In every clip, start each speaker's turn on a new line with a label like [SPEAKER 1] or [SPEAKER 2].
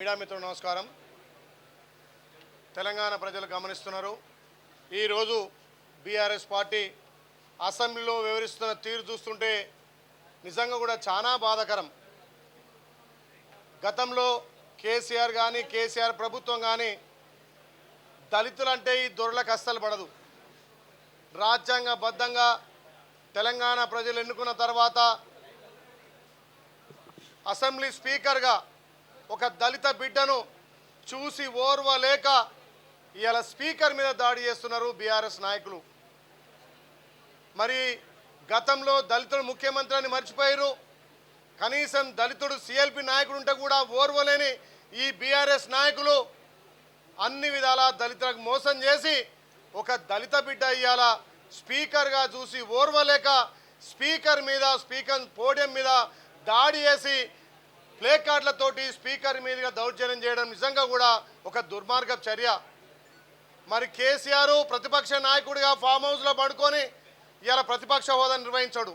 [SPEAKER 1] Media మిత్రులు నమస్కారం. తెలంగాణ ప్రజలు గమనిస్తున్నారు. ఈరోజు బీఆర్ఎస్ పార్టీ అసెంబ్లీలో వివరిస్తున్న తీరు చూస్తుంటే నిజంగా కూడా చాలా బాధాకరం. గతంలో కేసీఆర్ కానీ కేసీఆర్ ప్రభుత్వం కానీ దళితులంటే ఈ దొరలకు అస్సలు పడదు. రాజ్యాంగబద్ధంగా తెలంగాణ ప్రజలు ఎన్నుకున్న తర్వాత అసెంబ్లీ స్పీకర్గా ఒక దళిత బిడ్డను చూసి ఓర్వలేక ఇవాళ స్పీకర్ మీద దాడి చేస్తున్నారు బీఆర్ఎస్ నాయకులు. మరి గతంలో దళితుడు ముఖ్యమంత్రి అని మర్చిపోయారు. కనీసం దళితుడు సిఎల్పి నాయకుడు ఉంటే కూడా ఓర్వలేని ఈ బీఆర్ఎస్ నాయకులు అన్ని విధాలా దళితులకు మోసం చేసి ఒక దళిత బిడ్డ ఇవాళ స్పీకర్గా చూసి ఓర్వలేక స్పీకర్ మీద స్పీకర్ పోడియం మీద దాడి చేసి ప్లే కార్డులతోటి స్పీకర్ మీదుగా దౌర్జన్యం చేయడం నిజంగా కూడా ఒక దుర్మార్గ చర్య. మరి కేసీఆర్ ప్రతిపక్ష నాయకుడిగా ఫామ్ హౌస్లో పడుకొని ఇలా ప్రతిపక్ష హోదా నిర్వహించాడు.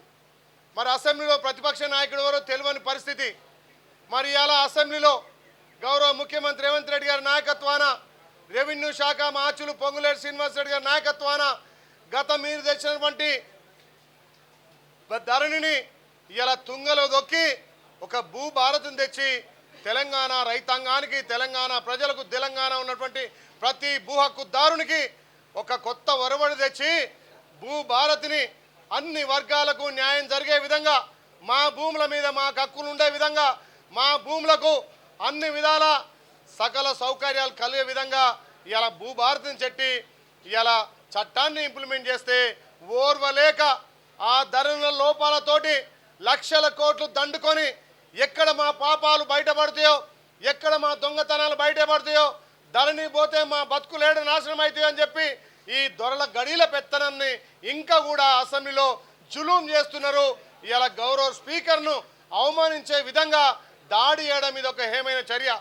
[SPEAKER 1] మరి అసెంబ్లీలో ప్రతిపక్ష నాయకుడు ఎవరో తెలియని పరిస్థితి. మరి ఇలా అసెంబ్లీలో గౌరవ ముఖ్యమంత్రి రేవంత్ రెడ్డి గారి నాయకత్వాన రెవెన్యూ శాఖ మాచులు పొంగులేటి శ్రీనివాస్ రెడ్డి గారి నాయకత్వాన గత మీరు తెచ్చినటువంటి ధరణిని ఇలా తుంగలో దొక్కి ఒక భూభారతం తెచ్చి తెలంగాణ రైతాంగానికి తెలంగాణ ప్రజలకు తెలంగాణ ఉన్నటువంటి ప్రతి భూ హక్కుదారునికి ఒక కొత్త ఒరవడి తెచ్చి భూభారతిని అన్ని వర్గాలకు న్యాయం జరిగే విధంగా మా భూముల మీద మాకు హక్కులు ఉండే విధంగా మా భూములకు అన్ని విధాల సకల సౌకర్యాలు కలిగే విధంగా ఇలా భూభారతిని చెట్టి ఇలా చట్టాన్ని ఇంప్లిమెంట్ చేస్తే ఓర్వలేక ఆ ధరల లోపాలతోటి లక్షల కోట్లు దండుకొని ఎక్కడ మా పాపాలు బయటపడతాయో ఎక్కడ మా దొంగతనాలు బయటపడతాయో ధరణి పోతే మా బతుకులేడు నాశనం అవుతాయో అని చెప్పి ఈ దొరల గడిల పెత్తనాన్ని ఇంకా కూడా అసెంబ్లీలో జులూం చేస్తున్నారు. ఇలా గౌరవ స్పీకర్ను అవమానించే విధంగా దాడి చేయడం ఇది ఒక హేమైన చర్య.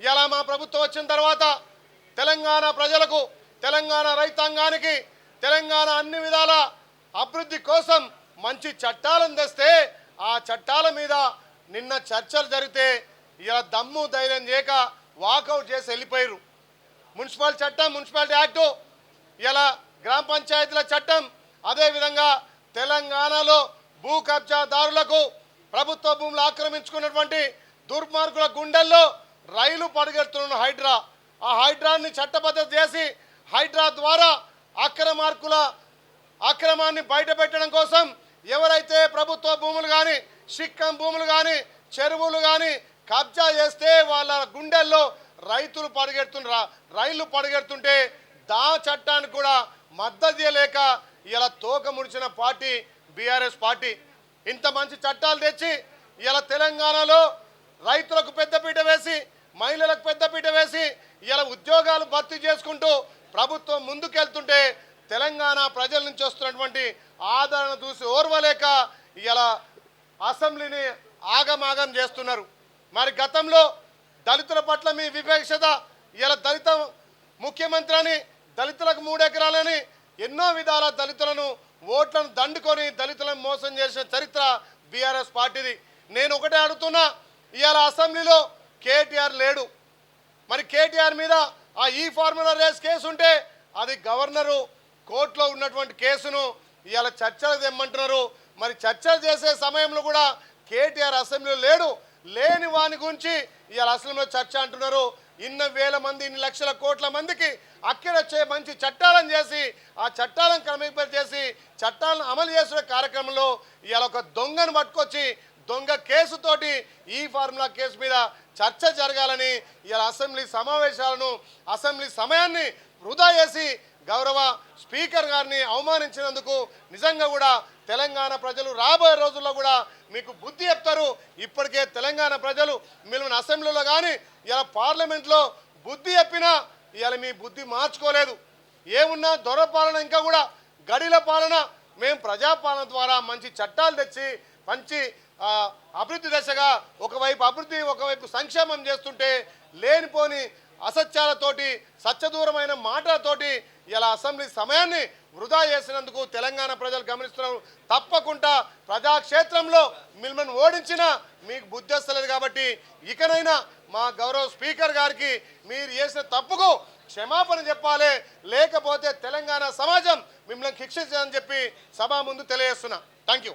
[SPEAKER 1] ఇలా మా ప్రభుత్వం వచ్చిన తర్వాత తెలంగాణ ప్రజలకు తెలంగాణ రైతాంగానికి తెలంగాణ అన్ని విధాల అభివృద్ధి కోసం మంచి చట్టాలను తెస్తే ఆ చట్టాల మీద నిన్న చర్చలు జరిగితే ఇలా దమ్ము ధైర్యం చేయక వాకౌట్ చేసి వెళ్ళిపోయారు మున్సిపల్ చట్టం మున్సిపాలిటీ యాక్టు ఇలా గ్రామ పంచాయతీల చట్టం అదేవిధంగా తెలంగాణలో భూ కబ్జాదారులకు ప్రభుత్వ భూములు ఆక్రమించుకున్నటువంటి దుర్మార్గుల గుండెల్లో రైలు పడగెడుతున్న హైడ్రా. ఆ హైడ్రాన్ని చట్టబద్ధత చేసి హైడ్రా ద్వారా అక్రమార్కుల అక్రమాన్ని బయటపెట్టడం కోసం ఎవరైతే ప్రభుత్వ భూములు కానీ సిక్కం భూములు కానీ చెరువులు కానీ కబ్జా చేస్తే వాళ్ళ గుండెల్లో రైతులు పరుగెడుతున్న రైళ్ళు పరుగెడుతుంటే దా చట్టానికి కూడా మద్దతు చేయలేక ఇలా తోక ముడిచిన పార్టీ బీఆర్ఎస్ పార్టీ ఇంత మంచి చట్టాలు తెచ్చి ఇలా తెలంగాణలో రైతులకు పెద్దపీట వేసి మహిళలకు పెద్దపీట వేసి ఇలా ఉద్యోగాలు భర్తీ చేసుకుంటూ ప్రభుత్వం ముందుకెళ్తుంటే తెలంగాణ ప్రజల నుంచి వస్తున్నటువంటి ఆదరణ చూసి ఓర్వలేక ఇలా అసెంబ్లీని ఆగమాగం చేస్తున్నారు. మరి గతంలో దళితుల పట్ల మీ వివక్షత ఇలా దళిత ముఖ్యమంత్రి అని దళితులకు మూడెకరాలని ఎన్నో విధాల దళితులను ఓట్లను దండుకొని దళితులను మోసం చేసిన చరిత్ర బీఆర్ఎస్ పార్టీది. నేను ఒకటే అడుగుతున్నా ఇవాళ అసెంబ్లీలో కేటీఆర్ లేడు. మరి కేటీఆర్ మీద ఆ ఈ ఫార్ములా రేస్ కేసు ఉంటే అది గవర్నరు కోర్టులో ఉన్నటువంటి కేసును ఇవాళ చర్చలు తెమ్మంటున్నారు. మరి చర్చలు చేసే సమయంలో కూడా కేటీఆర్ అసెంబ్లీలో లేడు. లేని వాని గురించి ఇవాళ అసెంబ్లీలో చర్చ అంటున్నారు. ఇన్ని వేల మంది ఇన్ని లక్షల కోట్ల మందికి అక్కడొచ్చే మంచి చట్టాలను చేసి ఆ చట్టాలను క్రమీకరణ చేసి చట్టాలను అమలు చేసిన కార్యక్రమంలో ఇవాళ ఒక దొంగను పట్టుకొచ్చి దొంగ కేసుతోటి ఈ ఫార్ములా కేసు మీద చర్చ జరగాలని ఇలా అసెంబ్లీ సమావేశాలను అసెంబ్లీ సమయాన్ని వృధా చేసి గౌరవ స్పీకర్ గారిని అవమానించినందుకు నిజంగా కూడా తెలంగాణ ప్రజలు రాబోయే రోజుల్లో కూడా మీకు బుద్ధి చెప్తారు. ఇప్పటికే తెలంగాణ ప్రజలు మిమ్మల్ని అసెంబ్లీలో కానీ ఇలా పార్లమెంట్లో బుద్ధి చెప్పినా ఇవాళ మీ బుద్ధి మార్చుకోలేదు. ఏమున్నా దొరపాలన ఇంకా కూడా గడిల పాలన మేము ప్రజాపాలన ద్వారా మంచి చట్టాలు తెచ్చి మంచి అభివృద్ధి దశగా ఒకవైపు అభివృద్ధి ఒకవైపు సంక్షేమం చేస్తుంటే లేనిపోని అసత్యాలతోటి సత్యదూరమైన మాటలతోటి ఇలా అసెంబ్లీ సమయాన్ని వృధా చేసినందుకు తెలంగాణ ప్రజలు గమనిస్తున్నారు. తప్పకుండా ప్రజాక్షేత్రంలో మిమ్మల్ని ఓడించినా మీకు బుద్ధి వస్తలేదు కాబట్టి ఇకనైనా మా గౌరవ స్పీకర్ గారికి మీరు చేసిన తప్పుకు క్షమాపణ చెప్పాలి. లేకపోతే తెలంగాణ సమాజం మిమ్మల్ని శిక్షించదని చెప్పి సభ ముందు తెలియజేస్తున్నా. Thank you